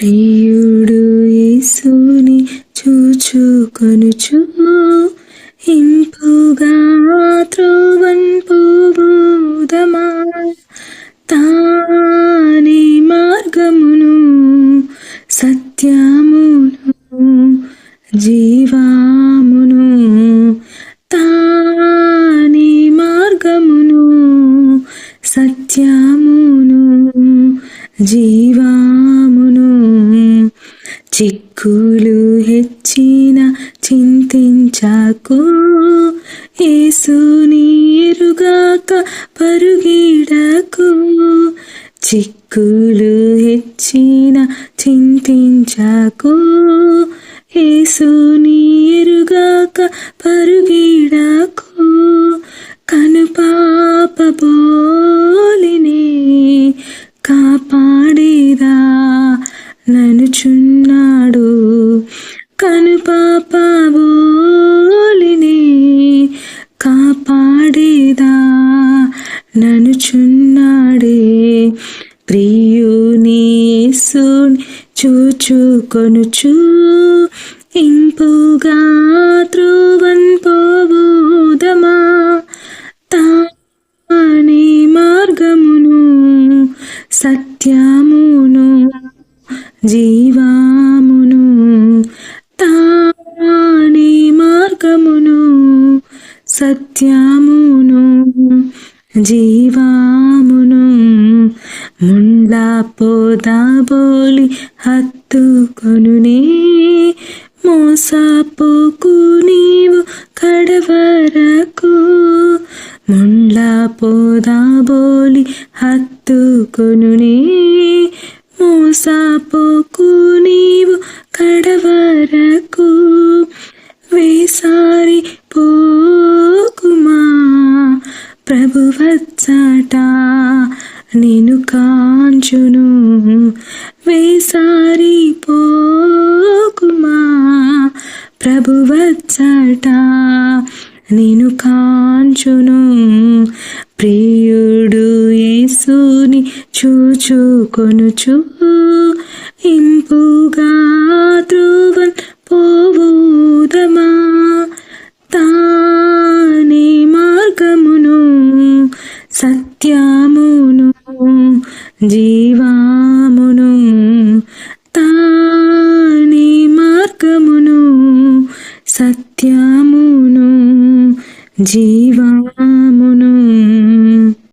ప్రియుడు యేసుని చూచుకొనుచు ఇంపుగా త్రోవన్ పోబోదమా తాని మార్గమును సత్యమును జీవామును. తాని మార్గమును సత్యమును జీవా చిక్కులు హెచ్చిన చింతించాకు. ఏసుని ఎరుగాక పరుగిడకు. చిక్కులు హెచ్చిన చింతించాకు. ఏసుని ననుచున్నాడే ప్రియుని చూచుకొనుచు ఇంపుగా త్రువన్ పోబోదమా తాని మార్గమును సత్యము జీవామును ముండ్ల పోదాబోలి హత్తుకొనునే. మోసపోకు నీవు కడవరకు ముండ్ల పోదాబోలి హత్తుకొనునే. మోసపోకు ప్రభువచ్చట నేను కాంచును. వేసారి పోకుమా ప్రభువచ్చట నేను కాంచును. ప్రియుడు యేసుని చూచుకొనుచు ఇంపుగా ధ్రువన్ పో నిత్యమును జీవామును తాని మార్గమును సత్యమును జీ